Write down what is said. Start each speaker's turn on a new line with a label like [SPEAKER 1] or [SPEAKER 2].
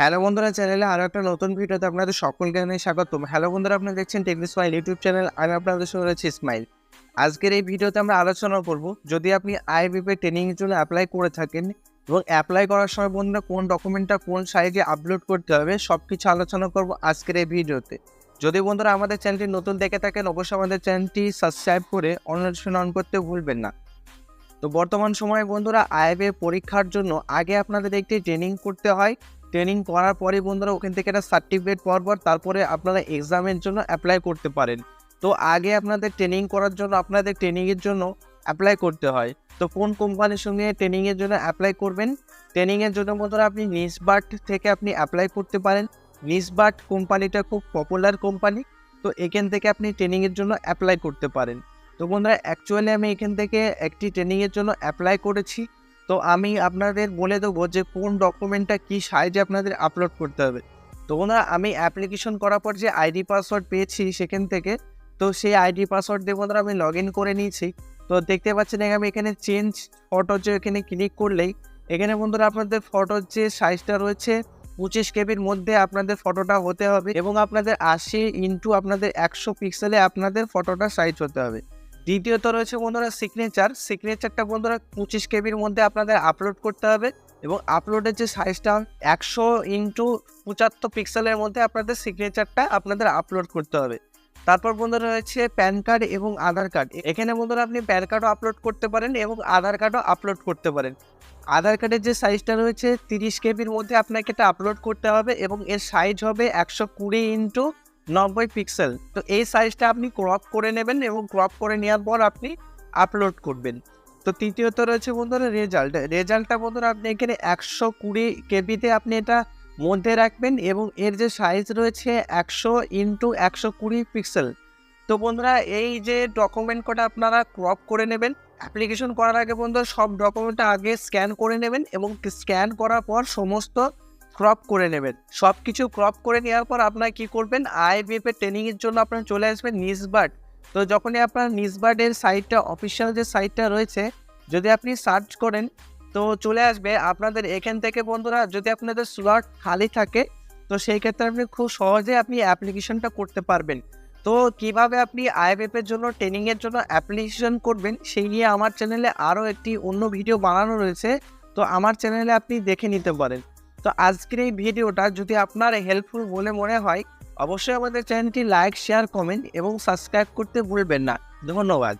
[SPEAKER 1] Hello বন্ধুরা, চ্যানেলে আরও একটা নতুন ভিডিওতে আপনাদের সকলকে জানাই স্বাগতম। হ্যালো বন্ধুরা আপনারা দেখছেন টেকনি স্মাইল ইউটিউব চ্যানেল আমি আপনাদের সঙ্গে রয়েছি ইসমাইল আজকের এই ভিডিওতে আমরা আলোচনা করব, যদি আপনি আইবিপি ট্রেনিংয়ের জন্য অ্যাপ্লাই করে থাকেন এবং অ্যাপ্লাই করার সময় বন্ধুরা কোন ডকুমেন্টটা কোন সাইজে আপলোড করতে হবে সব কিছু আলোচনা করব আজকের এই ভিডিওতে। যদি বন্ধুরা আমাদের চ্যানেলটি নতুন দেখে থাকেন, অবশ্যই আমাদের চ্যানেলটি সাবস্ক্রাইব করে অন্বেষণ অন করতে ভুলবেন না। তো বর্তমান সময়ে বন্ধুরা আইবি পরীক্ষার জন্য আগে আপনাদের একটি ট্রেনিং করতে হয়। ট্রেনিং করার পরে বন্ধুরা ওখান থেকে একটা সার্টিফিকেট পাওয়ার পর তারপরে আপনারা এক্সামের জন্য অ্যাপ্লাই করতে পারেন। তো আগে আপনাদের ট্রেনিং করার জন্য আপনাদের ট্রেনিংয়ের জন্য অ্যাপ্লাই করতে হয়। তো কোন কোম্পানির সঙ্গে ট্রেনিংয়ের জন্য অ্যাপ্লাই করবেন? ট্রেনিংয়ের জন্য বন্ধুরা আপনি নিসবার্ট থেকে আপনি অ্যাপ্লাই করতে পারেন। নিসবার্ট কোম্পানিটা খুব পপুলার কোম্পানি তো এখান থেকে আপনি ট্রেনিংয়ের জন্য অ্যাপ্লাই করতে পারেন। তো বন্ধুরা অ্যাকচুয়ালি আমি এখান থেকে একটি ট্রেনিংয়ের জন্য অ্যাপ্লাই করেছি। তো আমি আপনাদের বলে দেবো যে কোন ডকুমেন্টটা কী সাইজে আপনাদের আপলোড করতে হবে। তো বন্ধুরা, আমি অ্যাপ্লিকেশন করার পর যে আইডি পাসওয়ার্ড পেয়েছি সেখান থেকে, তো সেই আইডি পাসওয়ার্ড দিয়ে বন্ধুরা আমি লগ করে নিয়েছি। তো দেখতে পাচ্ছেন আমি এখানে চেঞ্জ ফটো যে এখানে ক্লিক করলেই, এখানে বন্ধুরা আপনাদের ফটোর যে সাইজটা রয়েছে, পঁচিশ কেবির মধ্যে আপনাদের ফটোটা হতে হবে এবং আপনাদের আশি ইন্টু আপনাদের একশো পিক্সেলে আপনাদের ফটোটা সাইজ হতে হবে। দ্বিতীয়ত রয়েছে বন্ধুরা সিগনেচার সিগনেচারটা বন্ধুরা পঁচিশ কেবির মধ্যে আপনাদের আপলোড করতে হবে এবং আপলোডের যে সাইজটা একশো ইন্টু পঁচাত্তর পিক্সেলের মধ্যে আপনাদের সিগনেচারটা আপনাদের আপলোড করতে হবে। তারপর বন্ধুরা রয়েছে প্যান কার্ড এবং আধার কার্ড এখানে বন্ধুরা আপনি প্যান কার্ডও আপলোড করতে পারেন এবং আধার কার্ডও আপলোড করতে পারেন। আধার কার্ডের যে সাইজটা রয়েছে তিরিশ কেবির মধ্যে আপনাকে এটা আপলোড করতে হবে এবং এর সাইজ হবে একশো কুড়ি ইন্টু নব্বই পিক্সেল তো এই সাইজটা আপনি ক্রপ করে নেবেন এবং ক্রপ করে নেওয়ার পর আপনি আপলোড করবেন। তো তৃতীয়ত রয়েছে বন্ধুরা রেজাল্ট রেজাল্টটা বন্ধুরা আপনি এখানে একশো কুড়ি কেপিতে আপনি এটা মধ্যে রাখবেন এবং এর যে সাইজ রয়েছে একশো ইন্টু একশো কুড়ি পিক্সেল তো বন্ধুরা এই যে ডকুমেন্ট কটা আপনারা ক্রপ করে নেবেন অ্যাপ্লিকেশন করার আগে বন্ধুরা সব ডকুমেন্টটা আগে স্ক্যান করে নেবেন এবং স্ক্যান করার পর সমস্ত ক্রপ করে নেবেন। সব কিছু ক্রপ করে নেওয়ার পর আপনার কি করবেন? আইবিএফ এর ট্রেনিংয়ের জন্য আপনারা চলে আসবেন নিসবার্ড তো যখনই আপনার নিসবার্ডের সাইটটা অফিসিয়াল যে সাইটটা রয়েছে, যদি আপনি সার্চ করেন, তো চলে আসবে। আপনাদের এখান থেকে বন্ধুরা, যদি আপনাদের স্লট খালি থাকে, তো সেই ক্ষেত্রে আপনি খুব সহজে আপনি অ্যাপ্লিকেশনটা করতে পারবেন। তো কীভাবে আপনি আইএফএফ এর জন্য ট্রেনিংয়ের জন্য অ্যাপ্লিকেশন করবেন, সেই নিয়ে আমার চ্যানেলে আরও একটি অন্য ভিডিও বানানো রয়েছে। তো আমার চ্যানেলে আপনি দেখে নিতে পারেন। তো আজকের এই ভিডিওটা যদি আপনার হেল্পফুল বলে মনে হয়, অবশ্যই আমাদের চ্যানেলটি লাইক শেয়ার কমেন্ট এবং সাবস্ক্রাইব করতে ভুলবেন না। ধন্যবাদ।